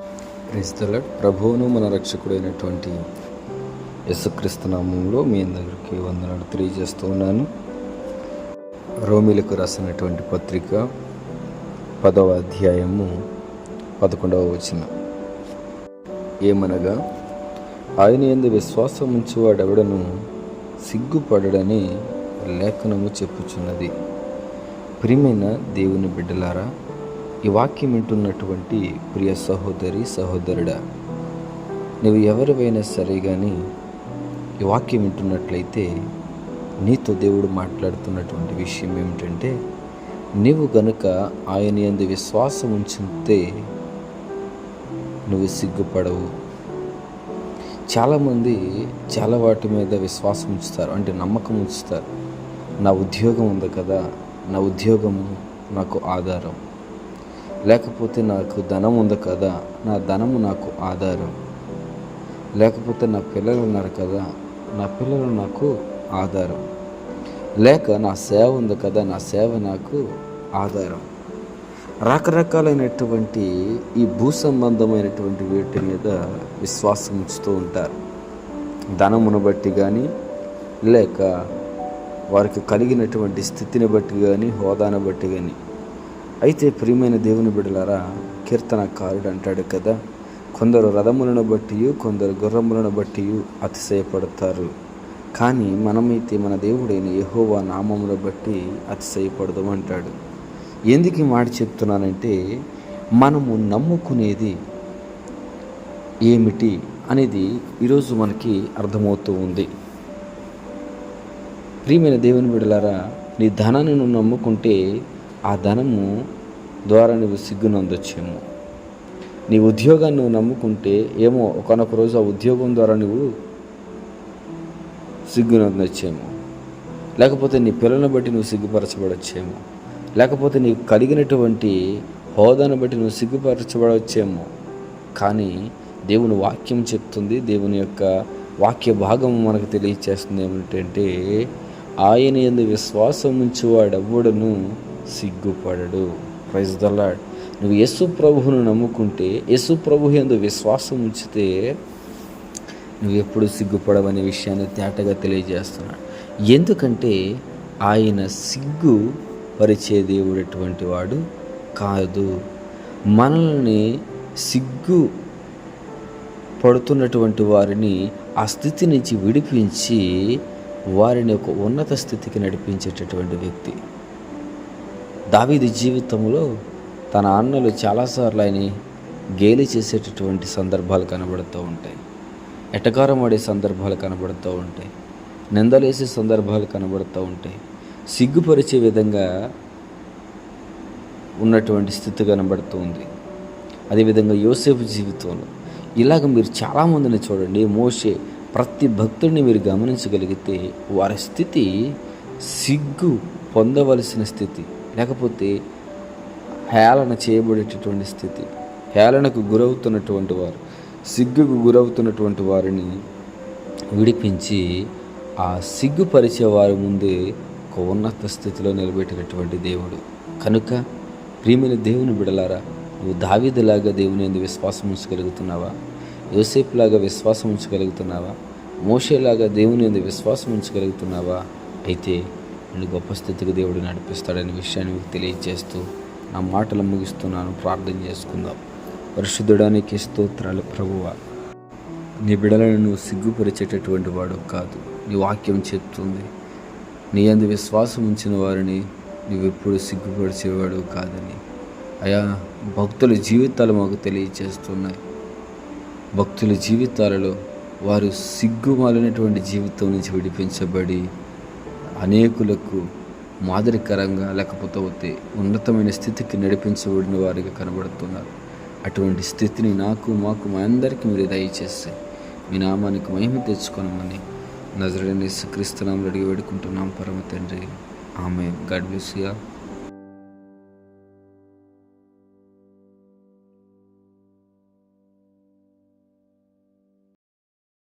క్రైస్తల ప్రభువును మన రక్షకుడైనటువంటి యేసుక్రీస్తు నామంలో మీ అందరికీ వందనాలు తెలియజేస్తూ ఉన్నాను రోమిలకు రాసినటువంటి పత్రిక పదవ అధ్యాయము పదకొండవ వచనం. ఏమనగా ఆయన ఎందు విశ్వాసం ఉంచువాడెవడను సిగ్గుపడడని లేఖనము చెప్పుచున్నది. ప్రియమైన దేవుని బిడ్డలారా ఈ వాక్యం వింటున్నటువంటి ప్రియ సహోదరి సహోదరుడా నువ్వు ఎవరివైనా సరే కానీ ఈ వాక్యం వింటున్నట్లయితే నీతో దేవుడు మాట్లాడుతున్నటువంటి విషయం ఏమిటంటే నీవు గనుక ఆయన ఎందు విశ్వాసం ఉంచితే నువ్వు సిగ్గుపడవు. చాలామంది చాలా వాటి మీద విశ్వాసం ఉంచుతారు అంటే నమ్మకం ఉంచుతారు. నా ఉద్యోగం ఉంది కదా నా ఉద్యోగం నాకు ఆధారం. లేకపోతే నాకు ధనం ఉంది కదా నా ధనము నాకు ఆధారం. లేకపోతే నా పిల్లలు ఉన్నారు కదా నా పిల్లలు నాకు ఆధారం. లేక నా సేవ ఉంది కదా నా సేవ నాకు ఆధారం. రకరకాలైనటువంటి ఈ భూ సంబంధమైనటువంటి వీటి మీద విశ్వాసం ఉంచుతూ ఉంటారు. ధనమును బట్టి కానీ లేక వారికి కలిగినటువంటి స్థితిని బట్టి కానీ హోదాను బట్టి కానీ అయితే ప్రియమైన దేవుని బిడలారా కీర్తనకారుడు అంటాడు కదా కొందరు రథములను బట్టి కొందరు గుర్రములను బట్టి అతిశయపడతారు. కానీ మనమైతే మన దేవుడైన యహోవా నామమును బట్టి అతిశయపడదు అంటాడు. ఎందుకు ఈ మాట చెప్తున్నానంటే మనము నమ్ముకునేది ఏమిటి అనేది ఈరోజు మనకి అర్థమవుతూ ఉంది. ప్రియమైన దేవుని బిడలారా నీ ధనాన్ని నువ్వు నమ్ముకుంటే ఆ ధనము ద్వారా నువ్వు సిగ్గునందొచ్చేమో నీ ఉద్యోగాన్ని నువ్వు నమ్ముకుంటే ఏమో ఒకనొక రోజు ఆ ఉద్యోగం ద్వారా నువ్వు సిగ్గునందొచ్చేమో లేకపోతే నీ పిల్లలను బట్టి నువ్వు సిగ్గుపరచబడొచ్చేమో. లేకపోతే నీకు కలిగినటువంటి హోదాను బట్టి నువ్వు సిగ్గుపరచబడవచ్చేమో కానీ దేవుని వాక్యం చెప్తుంది దేవుని యొక్క వాక్య భాగం మనకు తెలియచేస్తుంది ఏమిటంటే ఆయన ఎందు విశ్వాసం ఉంచువాడెవ్వడను సిగ్గుపడడు. ప్రైజ్ ద లాడ్ నువ్వు యేసు ప్రభువును నమ్ముకుంటే యేసు ప్రభు ఎందు విశ్వాసం ఉంచితే నువ్వు ఎప్పుడు సిగ్గుపడవనే విషయాన్ని తేటగా తెలియజేస్తున్నాడు ఎందుకంటే ఆయన సిగ్గు పరిచే దేవుడటువంటి వాడు కాదు. మనల్ని సిగ్గు పడుతున్నటువంటి వారిని ఆ స్థితి నుంచి విడిపించి వారిని ఒక ఉన్నత స్థితికి నడిపించేటటువంటి వ్యక్తి. దావీది జీవితంలో తన అన్నలు చాలాసార్లు ఆయన గేలి చేసేటటువంటి సందర్భాలు కనబడుతూ ఉంటాయి. ఎటకారం ఆడే సందర్భాలు కనబడుతూ ఉంటాయి. నిందలేసే సందర్భాలు కనబడుతూ ఉంటాయి. సిగ్గుపరిచే విధంగా ఉన్నటువంటి స్థితి కనబడుతూ ఉంది. అదేవిధంగా యోసేపు జీవితంలో ఇలాగ మీరు చాలామందిని చూడండి. మోసే ప్రతి భక్తుడిని మీరు గమనించగలిగితే వారి స్థితి సిగ్గు పొందవలసిన స్థితి. లేకపోతే హేళన చేయబడేటటువంటి స్థితి. హేళనకు గురవుతున్నటువంటి వారు సిగ్గుకు గురవుతున్నటువంటి వారిని విడిపించి ఆ సిగ్గుపరిచే వారి ముందే ఒక ఉన్నత స్థితిలో నిలబెట్టినటువంటి దేవుడు. కనుక ప్రియమైన దేవుని బిడలారా నువ్వు దావిదిలాగా దేవుని ఎందు విశ్వాసం ఉంచగలుగుతున్నావా? యోసేపులాగా విశ్వాసం ఉంచగలుగుతున్నావా? మోషేలాగా దేవుని ఎందు విశ్వాసం ఉంచగలుగుతున్నావా? అయితే నేను గొప్ప స్థితికి దేవుడు నడిపిస్తాడనే విషయాన్ని మీకు తెలియజేస్తూ నా మాటలు ముగిస్తున్నాను. ప్రార్థన చేసుకుందాం. పరిశుద్ధుడానికి స్తోత్రాలు ప్రభువ. నీ బిడలను నువ్వు సిగ్గుపరిచేటటువంటి వాడు కాదు. నీ వాక్యం చెప్తుంది. నీ అందు విశ్వాసం ఉంచిన వారిని నువ్వెప్పుడు సిగ్గుపరిచేవాడు కాదని. అయా భక్తుల జీవితాలు మాకు తెలియచేస్తున్నాయి భక్తుల జీవితాలలో వారు సిగ్గుమాలినటువంటి జీవితం నుంచి విడిపించబడి అనేకులకు మాదిరికరంగా లేకపోతే ఉన్నతమైన స్థితికి నడిపించబడిన వారిగా కనబడుతున్నారు. అటువంటి స్థితిని నాకు మాకు మా అందరికీ మీరు దయచేస్తే మీ నామానికి మహిమ తెచ్చుకోనమని నజరడని క్రీస్తునాములు అడిగి వేడుకుంటున్నాం. పరమ తండ్రి. ఆమె గాడ్ బ్లెస్